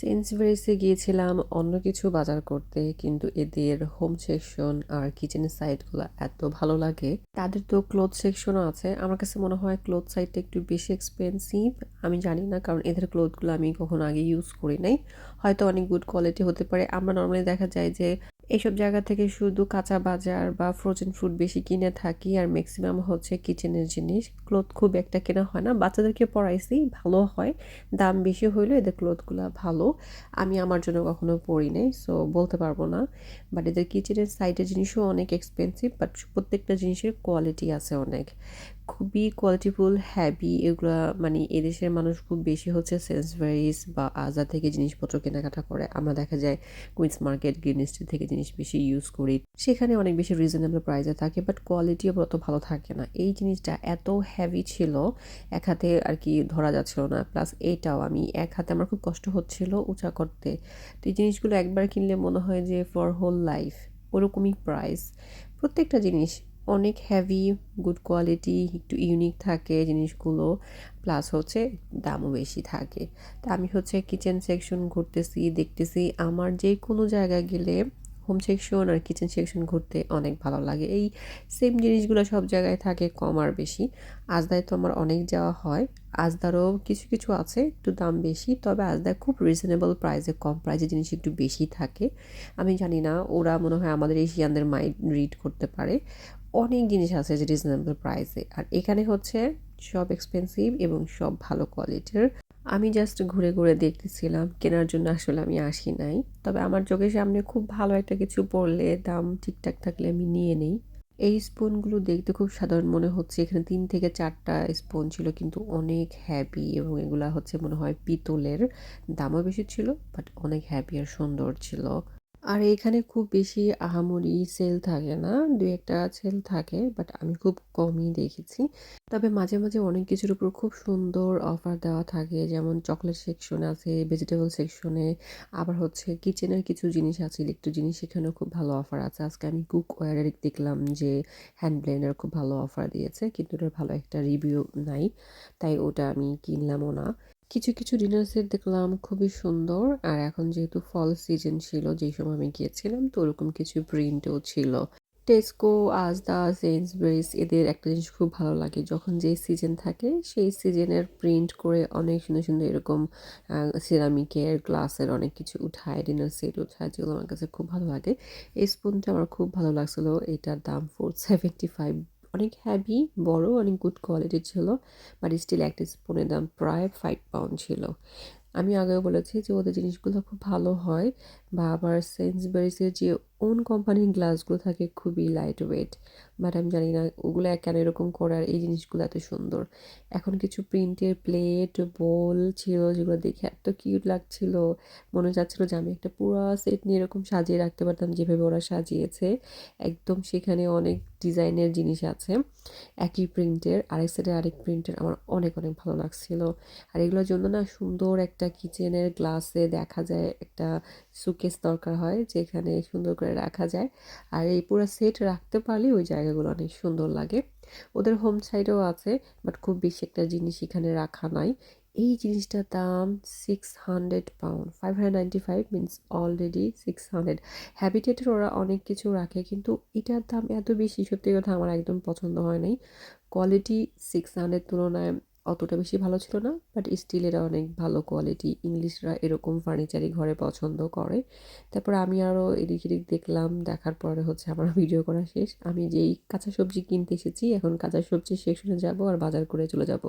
সেন্সভেরিসে গিয়েছিলাম অন্য কিছু বাজার করতে, কিন্তু এদের হোম সেকশন আর কিচেনের সাইডগুলো এত ভালো লাগে। তাদের তো ক্লোথ সেকশনও আছে। আমার কাছে মনে হয় ক্লোথ সাইডটা একটু বেশি এক্সপেন্সিভ আমি জানি না, কারণ এদের ক্লোথগুলো আমি কখনো আগে ইউজ করি নাই। হয়তো অনেক গুড কোয়ালিটি হতে পারে। আমরা নর্মালি দেখা যায় যে এইসব জায়গা থেকে শুধু কাঁচা বাজার বা ফ্রোজেন ফুড বেশি কিনে থাকি, আর ম্যাক্সিমাম হচ্ছে কিচেনের জিনিস। ক্লোথ খুব একটা কেনা হয় না, বাচ্চাদেরকে পড়াইছি, ভালো হয়। দাম বেশি হইলেও এদের ক্লোথগুলো ভালো। আমি আমার জন্য কখনো পরি নাই সো বলতে পারব না। বাট এদের কিচেনের সাইডের জিনিসও অনেক এক্সপেন্সিভ বাট প্রত্যেকটা জিনিসের কোয়ালিটি আছে অনেক। খুবই কোয়ালিটিফুল হ্যাভি এগুলো মানে এদেশের মানুষ খুব বেশি হচ্ছে সেন্সভেরিস বা আজা থেকে জিনিসপত্র কেনাকাটা করে। আমরা দেখা যায় কুইন্স মার্কেট গ্রিন স্ট্রিট থেকে জিনিস বেশি ইউজ করি। সেখানে অনেক বেশি রিজনেবল প্রাইসে থাকে বাট কোয়ালিটিও অত ভালো থাকে না। এই জিনিসটা এত হ্যাভি ছিল, এক হাতে আর কি ধরা যাচ্ছিল না। প্লাস এটাও আমি এক হাতে আমার খুব কষ্ট হচ্ছিল উঁচা করতে। তো এই জিনিসগুলো একবার কিনলে মনে হয় যে ফর হোল লাইফ ওরকমই প্রাইস প্রত্যেকটা জিনিস অনেক হ্যাভি গুড কোয়ালিটি একটু ইউনিক থাকে জিনিসগুলো প্লাস হচ্ছে দামও বেশি থাকে। তা আমি হচ্ছে কিচেন সেকশন ঘুরতেছি, দেখতেছি আমার যে কোনো জায়গায় গেলে হোম সেকশন আর কিচেন সেকশন ঘুরতে অনেক ভালো লাগে। এই সেম জিনিসগুলো সব জায়গায় থাকে, কম আর বেশি। আজদায় তো আমার অনেক যাওয়া হয়। আজদারও কিছু কিছু আছে একটু দাম বেশি, তবে আজদায় খুব রিজনেবল প্রাইসে কম প্রাইসে জিনিস একটু বেশি থাকে। আমি জানি না, ওরা মনে হয় আমাদের এশিয়ানদের মাইন্ড রিড করতে পারে। অনেক জিনিস আছে যে রিজনেবল প্রাইসে আর এখানে হচ্ছে সব এক্সপেন্সিভ এবং সব ভালো কোয়ালিটির আমি জাস্ট ঘুরে ঘুরে দেখতেছিলাম, কেনার জন্য আসলে আমি আসি নাই। তবে আমার চোখের সামনে খুব ভালো একটা কিছু পড়লে দাম ঠিকঠাক থাকলে আমি নিয়ে নেই। এই স্পুনগুলো দেখতে খুব সাধারণ মনে হচ্ছে। এখানে তিন থেকে চারটা স্পুন ছিল, কিন্তু অনেক হ্যাপি এবং এগুলা হচ্ছে মনে হয় পিতলের। দামও বেশি ছিল বাট অনেক হ্যাপি আর সুন্দর ছিল। আর এখানে খুব বেশি আহামরি সেল থাকে না, দু একটা সেল থাকে, বাট আমি খুব কমই দেখেছি। তবে মাঝে মাঝে অনেক কিছুর উপর খুব সুন্দর অফার দেওয়া থাকে, যেমন চকলেট সেকশন আছে, ভেজিটেবল সেকশনে আবার হচ্ছে কিচেনের কিছু জিনিস আছে, ইলেকট্রিক জিনিস, সেখানেও খুব ভালো অফার আছে। আজকে আমি কুক ওয়ারের দেখলাম যে হ্যান্ড ব্লেন্ডার খুব ভালো অফার দিয়েছে, কিন্তু ওটার ভালো একটা রিভিউ নাই, তাই ওটা আমি কিনলামও না। কিছু কিছু ডিনার সেট দেখলাম খুবই সুন্দর। আর এখন যেহেতু ফল সিজন ছিল, যেই সময় আমি গিয়েছিলাম, তো ওরকম কিছু প্রিন্টও ছিল। টেস্কো আজদা সেন্সব্রেস এদের একটা জিনিস খুব ভালো লাগে। যখন যেই সিজন থাকে, সেই সিজনের প্রিন্ট করে অনেক সুন্দর সুন্দর এরকম সিরামিকের গ্লাসের অনেক কিছু উঠায় ডিনার সেট উঠায়, যেগুলো আমার কাছে খুব ভালো লাগে। এই স্পুনটা আমার খুব ভালো লাগছিল। এটার দাম ফোর সেভেন্টি ফাইভ অনেক হ্যাভি বড়, অনেক গুড কোয়ালিটির ছিল বাট স্টিল একটা স্পুনের দাম প্রায় ফাইভ পাউন্ড ছিল। আমি আগেও বলেছি যে ওদের জিনিসগুলো খুব ভালো হয়, বা আবার সেন্সবেরিসের যে ওন কোম্পানির গ্লাসগুলো থাকে খুবই লাইট ওয়েট বাট আমি জানি না, ওগুলো কেন এরকম করার এই জিনিসগুলো এত সুন্দর? এখন কিছু প্রিন্টের প্লেট বোল ছিল যেগুলো দেখে এত কিউট লাগছিল। মনে যাচ্ছিল যে আমি একটা পুরো সেট নিয়ে এরকম সাজিয়ে রাখতে পারতাম যেভাবে ওরা সাজিয়েছে। একদম সেখানে অনেক ডিজাইনের জিনিস আছে। একই প্রিন্টের আরেক সাইডে আরেক প্রিন্টের আমার অনেক অনেক ভালো লাগছিল। আর এগুলোর জন্য না সুন্দর একটা কিচেনের গ্লাসে দেখা যায় একটা সুকেস দরকার হয়, যেখানে সুন্দর করে রাখা যায়। আর এই পুরো সেট রাখতে পারলে ওই জায়গাগুলো অনেক সুন্দর লাগে। ওদের হোম সাইডেও আছে বাট খুব বেশি একটা জিনিস এখানে রাখা নাই। এই জিনিসটার দাম six hundred pound five hundred five means already six hundred হ্যাবিটেটের ওরা অনেক কিছু রাখে, কিন্তু এটার দাম এত বেশি সত্যি কথা আমার একদম পছন্দ হয় নাই। কোয়ালিটি সিক্স হান্ড্রেড তুলনায় অতটা বেশি ভালো ছিল না বাট স্টিল এরা অনেক ভালো কোয়ালিটি ইংলিশরা এরকম ফার্নিচারই ঘরে পছন্দ করে। তারপর আমি আরও এদিক এদিক দেখলাম, দেখার পরে হচ্ছে আমার ভিডিও করা শেষ। আমি যেই কাঁচা সবজি কিনতে এসেছি, এখন কাঁচা সবজি শেষ হয়ে যাব আর বাজার করে চলে যাব।